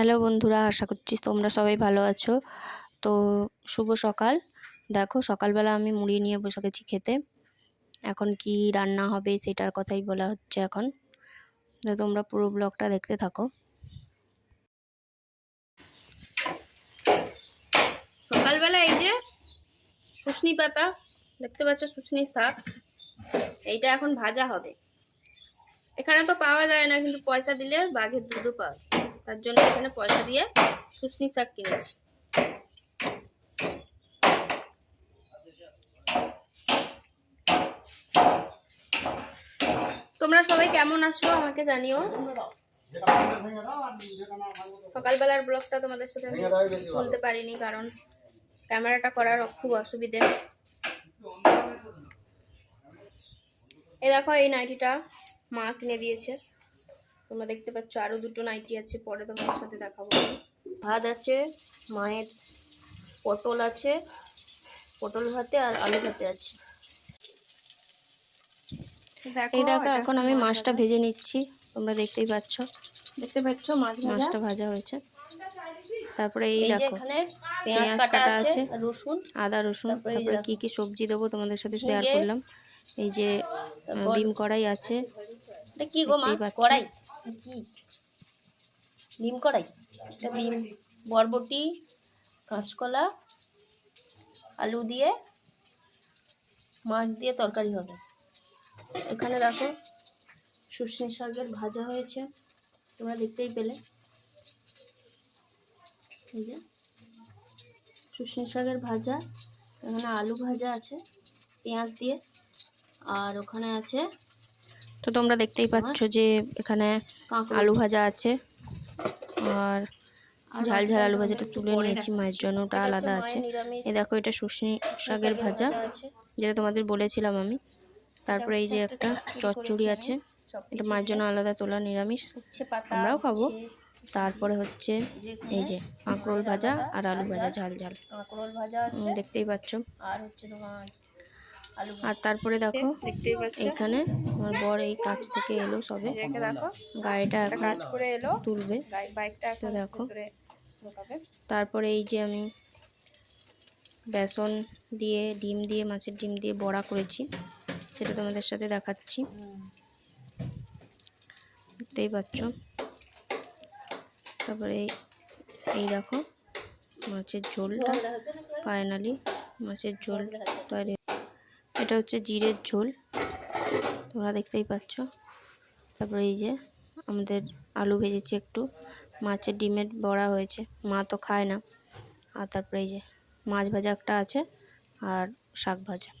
Hello বন্ধুরা, আশা করছি তোমরা সবাই ভালো আছো। তো শুভ সকাল। দেখো, সকালবেলা আমি মুড়ি নিয়ে বসে গেছি খেতে। এখন কি রান্না হবে সেটার কথাই বলা হচ্ছে এখন। তো তোমরা পুরো ব্লগটা দেখতে থাকো। সকালবেলা এই যে শুশনি পাতা, দেখতে পাচ্ছ শুশনি শাক, এইটা এখন ভাজা হবে। এখানে তো পাওয়া যায় না, কিন্তু পয়সা দিলে বাঘের দুধও পাওয়া যায়। তার জন্য এখানে পয়সা দিয়ে শুশনি শাক কিনেছি। তোমরা সবাই কেমন আছো আমাকে জানিও। সকালবেলার ব্লগটা তোমাদের সাথে আমি বলতে পারিনি কারণ ক্যামেরাটা করার খুব অসুবিধে। এই দেখো এই নাইটিটা মা কিনে দিয়েছে। তোমরা দেখতে পাচ্ছ আরও দুটো নাইটি আছে পরে তোমাদের সাথে দেখাবো। ভাত আছে মায়ের পটল আছে পটল ভাতে আর আলু ভাতে আছে। এই দেখো এখন আমি মাছটা ভেজে। নিচ্ছি তোমরা দেখতেই পাচ্ছ। দেখতে পাচ্ছ মাছ মাছটা ভাজা হয়েছে। তারপরে এই এই দেখো পেঁয়াজ কাটা আছে, রসুন আদা রসুন তারপরে। কি কি সবজি দেবো তোমাদের সাথে শেয়ার করলাম। এই যে ডিম কড়াই আছে। এটা কি গো মা? কড়াই? কি? ডিম কড়াই? এটা ডিম, বরবটি, কাঁচকলা, আলু দিয়ে মাছ দিয়ে তরকারি হবে। এখানে দেখো সর্ষে শাকের ভাজা হয়েছে, তোমরা দেখতেই পেলে। এই শাকের ভাজা, এখানে আলু ভাজা আছে, পেঁয়াজ দিয়ে, আর ওখানে আছে তো তোমরা দেখতেই পাচ্ছ যে এখানে আলু ভাজা আছে। আর ঝাল ঝাল আলু ভাজাটা তুলে নিয়েছি মায়ের জন্য ওটা আলাদা আছে। এই দেখো এটা শুশনি শাকের ভাজা যেটা তোমাদের বলেছিলাম আমি। তারপরে এই যে একটা চচ্চড়ি আছে এটা মায়ের জন্য আলাদা তোলা নিরামিষ আমরাও খাব। তারপরে হচ্ছে এই যে কাঁকরোল ভাজা আর আলু ভাজা ঝাল ঝাল কাঁকরোল ভাজা দেখতেই পাচ্ছ। আর হচ্ছে তোমার আর তারপরে দেখো এখানে আমার বর এই কাজ থেকে এলো সবে। গাড়িটা এখন কাজ করে এলো। তুলবে। বাইকটা তো দেখো। তারপরে এই যে আমি বেসন দিয়ে ডিম দিয়ে মাছের ডিম দিয়ে বড়া করেছি। সেটা তোমাদের সাথে দেখাচ্ছি। দেখতেই পাচ্ছ? তারপরে এই- এই দেখো মাছের ঝোলটা। ফাইনালি মাছের ঝোল তৈরি এটা হচ্ছে জিরের ঝোল। তোমরা দেখতেই পাচ্ছ। তারপরে এই যে আমাদের আলু ভেজেছি একটু। মাছের ডিমের বড়া হয়েছে। মা তো খায় না। আর তারপরে এই যে মাছ ভাজা একটা আছে আর শাক ভাজা।